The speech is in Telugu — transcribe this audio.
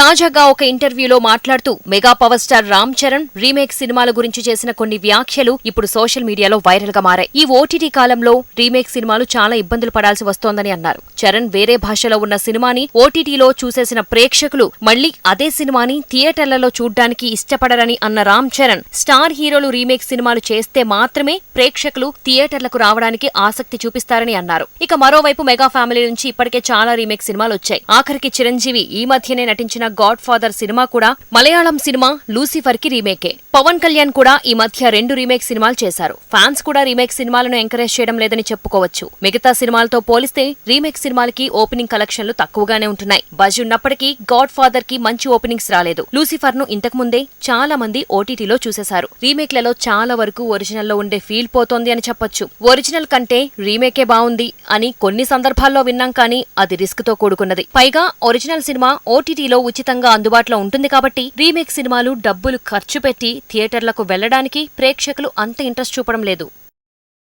తాజాగా ఒక ఇంటర్వ్యూలో మాట్లాడుతూ mega power star Ram Charan remake సినిమాల గురించి చేసిన కొన్ని వ్యాఖ్యలు ఇప్పుడు సోషల్ మీడియాలో వైరల్గా మారాయి. ఈ ఓటీటీ కాలంలో రీమేక్ సినిమాలు చాలా ఇబ్బందులు పడాల్సి వస్తోందని అన్నారు. చరణ్ వేరే భాషలో ఉన్న సినిమాని ఓటీటీలో చూసేసిన ప్రేక్షకులు మళ్ళీ అదే సినిమాని థియేటర్లలో చూడ్డానికి ఇష్టపడరని అన్న రామ్ చరణ్ స్టార్ హీరోలు రీమేక్ సినిమాలు చేస్తే మాత్రమే ప్రేక్షకులు థియేటర్లకు రావడానికి ఆసక్తి చూపిస్తారని అన్నారు. ఇక మరోవైపు మెగా ఫ్యామిలీ నుంచి ఇప్పటికే చాలా రీమేక్ సినిమాలు వచ్చాయి. ఆఖరికి చిరంజీవి ఈ మధ్యనే నటించిన గాడ్ ఫాదర్ సినిమా కూడా మలయాళం సినిమా లూసిఫర్కి రీమేకే. పవన్ కళ్యాణ్ కూడా ఈ మధ్య రెండు రీమేక్ సినిమాలు చేశారు. ఫ్యాన్స్ కూడా రీమేక్ సినిమాలను ఎంకరేజ్ చేయడం లేదని చెప్పుకోవచ్చు. మిగతా సినిమాలతో పోలిస్తే రీమేక్ సినిమాలకి ఓపెనింగ్ కలెక్షన్లు తక్కువగానే ఉంటున్నాయి. బజ్ ఉన్నప్పటికీ గాడ్ ఫాదర్కి మంచి ఓపెనింగ్స్ రాలేదు. లూసిఫర్ను ఇంతకు ముందే చాలా మంది ఓటీటీలో చూసేశారు. రీమేక్లలో చాలా వరకు ఒరిజినల్లో ఉండే ఫీల్ పోతోంది అని చెప్పొచ్చు. ఒరిజినల్ కంటే రీమేకే బాగుంది అని కొన్ని సందర్భాల్లో విన్నాం కానీ అది రిస్క్తో కూడుకున్నది. పైగా ఒరిజినల్ సినిమా ఓటీటీలో ఉచితంగా అందుబాటులో ఉంటుంది కాబట్టి రీమేక్ సినిమాలు డబ్బులు ఖర్చు పెట్టి థియేటర్లకు వెళ్ళడానికి ప్రేక్షకులు అంత ఇంట్రెస్ట్ చూపడం లేదు.